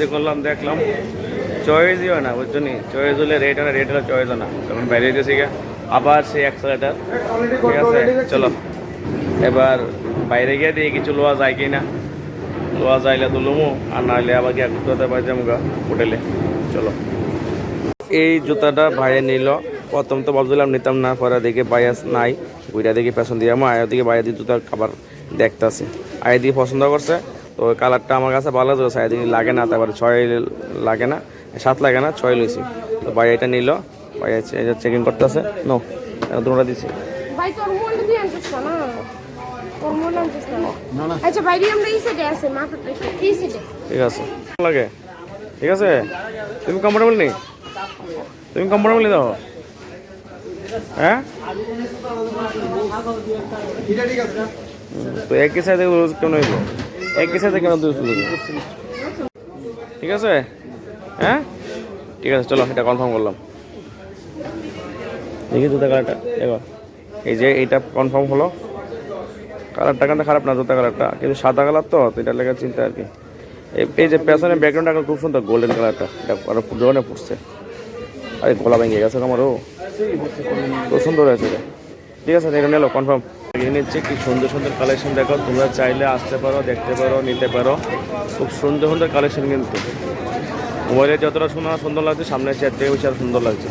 যে করলাম, দেখলাম। চয়েসই হয় না, বুঝছ নি? চয়েস হলে রেট হয় রেট হলে চয়েস হয় না। তখন বাইরে গেছি গা আবার সেই অ্যাক্সেলেটার ঠিক আছে, চলো। এবার বাইরে গিয়ে দিয়ে কিছু লোয়া যায় কি না লোয়া যাইলে তো লুমো, আর নাহলে আবার গিয়ে করতে পারি গা, হোটেলে। চলো। এই জুতাটা ভাইয়ে নিল। প্রথম তো ভাবছিলাম নিতাম না, পরে দেখে বাইয়াস নাই। ওইটা দেখে পেছন দিয়ে আমার আয়া দিকে বাইরে দিয়ে জুতার খাবার দেখতেছে। আয়া দিয়ে পছন্দ করছে। তো কালারটা আমার কাছে ভালো লাগছে আয়া দিকে লাগে না তারপরে ছয় লাগে না সাত লাগে না ছয় লইছি। তো ভাই এটা নিল ভাই চেকিং করতেছে নো দুটা দিছি। ভাই তোর মনে দিয়ে আনছিস না তোর মনে আনছিস না? আচ্ছা বাইরে আমরা এই সাইডে আছে মাথা এই সাইডে ঠিক আছে। ভালো লাগে। ঠিক আছে? তুমি কমফোর্টেবল নেই? তুমি কমফোর্টেবল নেই দাও হ্যাঁ? তো একই সাইডে কেন হইব? একই সাইডে কেন দুই ঠিক আছে? হ্যাঁ? ঠিক আছে, চলো, এটা কনফার্ম করলাম। দেখি জুতা কালারটা দেখো, এই যে এইটা কনফার্ম হলো। কালারটা কিন্তু খারাপ না, জুতা কালারটা কিন্তু সাদা কালার তো এটা লেগে চিন্তা আর কি। এই- যে পেছনের ব্যাকগ্রাউন্ডটা খুব সুন্দর গোল্ডেন কালারটা এটা আরও জোনে পড়ছে। আরে, গলা ভেঙে গেছে আমারও খুব সুন্দর হয়েছে এটা। ঠিক আছে এখানে নিলো কনফার্ম এগিয়ে নিচ্ছে, কি সুন্দর সুন্দর কালেকশন দেখো। তোমরা চাইলে আসতে পারো, দেখতে পারো, নিতে পারো। খুব সুন্দর সুন্দর কালেকশন কিন্তু। মোবাইলে যতটা শোনা সুন্দর লাগছে সামনে চেয়ার থেকে বেশি আরও সুন্দর লাগছে।